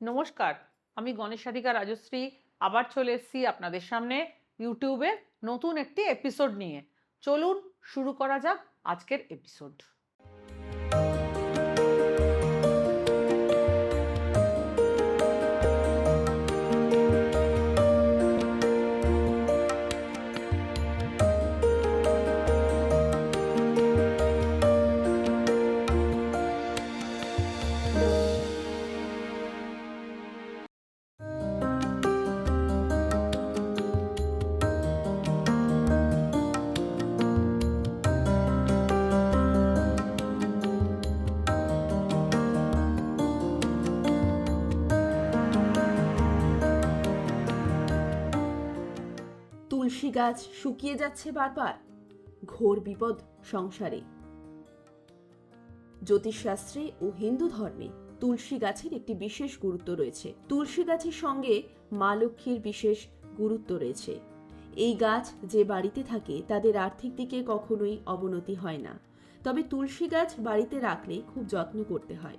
নমস্কার, আমি গণেশাধিকা রাজশ্রী, আবার চলে এসেছি আপনাদের সামনে ইউটিউবে নতুন একটি এপিসোড নিয়ে। চলুন শুরু করা যাক আজকের এপিসোড তুলসী গাছ শুকিয়ে যাচ্ছে বারবার। ঘোর বিপদ সংসারে। জ্যোতিষশাস্ত্রে ও হিন্দু ধর্মে তুলসী গাছের একটি বিশেষ গুরুত্ব রয়েছে। তুলসী গাছের সঙ্গে মা লক্ষ্মীর বিশেষ গুরুত্ব রয়েছে। এই গাছ যে বাড়িতে থাকে তাদের আর্থিক দিকে কখনোই অবনতি হয় না। তবে তুলসী গাছ বাড়িতে রাখলে খুব যত্ন করতে হয়।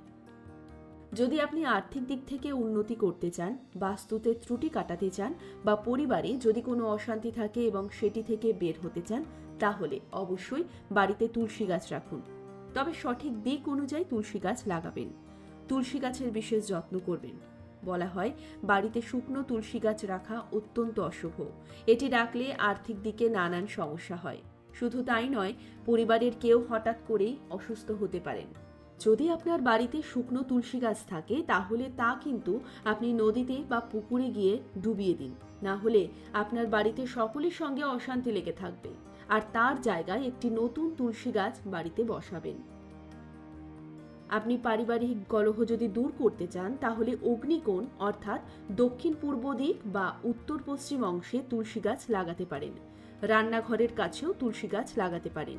যদি আপনি আর্থিক দিক থেকে উন্নতি করতে চান, বাস্তুতে ত্রুটি কাটাতে চান বা পরিবারে যদি কোনো অশান্তি থাকে এবং সেটি থেকে বের হতে চান, তাহলে অবশ্যই বাড়িতে তুলসী গাছ রাখুন। তবে সঠিক দিক অনুযায়ী তুলসী গাছ লাগাবেন। তুলসী গাছের বিশেষ যত্ন করবেন। বলা হয়, বাড়িতে শুকনো তুলসী গাছ রাখা অত্যন্ত অশুভ। এটি রাখলে আর্থিক দিকে নানান সমস্যা হয়। শুধু তাই নয়, পরিবারের কেউ হঠাৎ করেই অসুস্থ হতে পারেন। যদি আপনার বাড়িতে শুকনো তুলসী গাছ থাকে, তাহলে তা কিন্তু আপনি নদীতে বা পুকুরে গিয়ে ডুবিয়ে দিন। না হলে আপনার বাড়িতে সকলের সঙ্গে অশান্তি লেগে থাকবে। আর তার জায়গায় একটি নতুন তুলসী গাছ বাড়িতে বসাবেন। আপনি পারিবারিক কলহ যদি দূর করতে চান, তাহলে অগ্নিকোণ অর্থাৎ দক্ষিণ পূর্ব দিক বা উত্তর পশ্চিম অংশে তুলসী গাছ লাগাতে পারেন। রান্নাঘরের কাছেও তুলসী গাছ লাগাতে পারেন।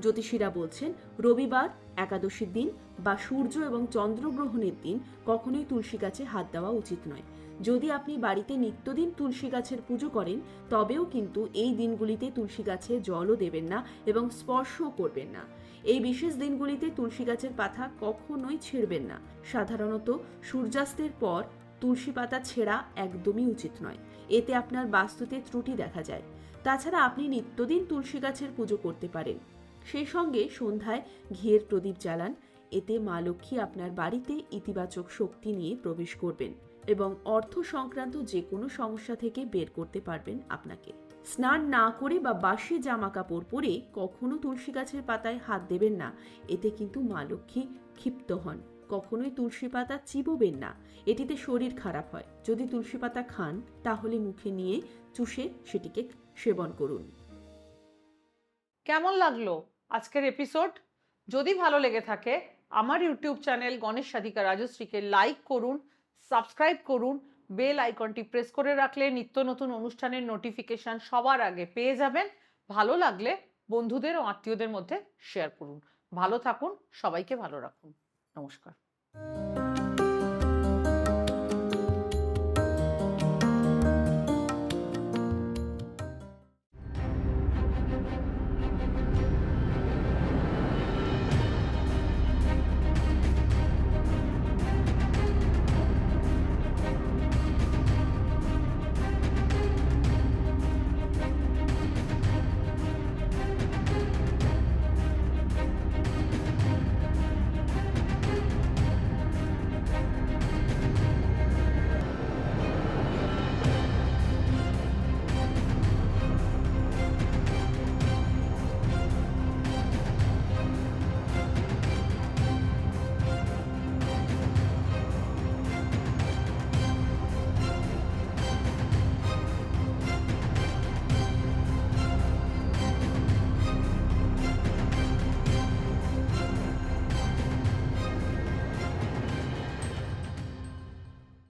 জ্যোতিষীরা বলছেন, রবিবার, একাদশীর দিন বা সূর্য এবং চন্দ্রগ্রহণের দিন কখনোই তুলসী গাছে হাত দেওয়া উচিত নয়। যদি আপনি বাড়িতে নিত্যদিন তুলসী গাছের পুজো করেন, তবেও কিন্তু এই দিনগুলিতে তুলসী গাছে জলও দেবেন না এবং স্পর্শও করবেন না। এই বিশেষ দিনগুলিতে তুলসী গাছের পাতা কখনোই ছেড়বেন না। সাধারণত সূর্যাস্তের পর তুলসী পাতা ছেঁড়া একদমই উচিত নয়। এতে আপনার বাস্তুতে ত্রুটি দেখা যায়। তাছাড়া আপনি নিত্যদিন তুলসী গাছের পুজো করতে পারেন। সেই সঙ্গে সন্ধ্যায় ঘিয়ের প্রদীপ জ্বালান। এতে মা লক্ষ্মী আপনার বাড়িতে ইতিবাচক শক্তি নিয়ে প্রবেশ করবেন এবং অর্থ সংক্রান্ত যে কোনো সমস্যা থেকে বের করতে পারবেন আপনাকে। স্নান না করে বা বাসি জামা কাপড় পরে কখনো তুলসী গাছের পাতায় হাত দেবেন না। এতে কিন্তু মা লক্ষ্মী ক্ষিপ্ত হন। কখনোই তুলসী পাতা চিবোবেন না। এটিতে শরীর খারাপ হয়। যদি তুলসী পাতা খান, তাহলে মুখে নিয়ে চুষে সেটিকে সেবন করুন। কেমন লাগল আজকের এপিসোড যদি ভালো লেগে থাকে, আমার ইউটিউব চ্যানেল গণেশ সাধিকা রাজশ্রীকে লাইক করুন সাবস্ক্রাইব করুন বেল আইকনটি প্রেস করে রাখলে নিত্য নতুন অনুষ্ঠানের নোটিফিকেশন সবার আগে পেয়ে যাবেন। ভালো লাগলে বন্ধুদের ও আত্মীয়দের মধ্যে শেয়ার করুন। ভালো থাকুন, সবাইকে ভালো রাখুন। নমস্কার।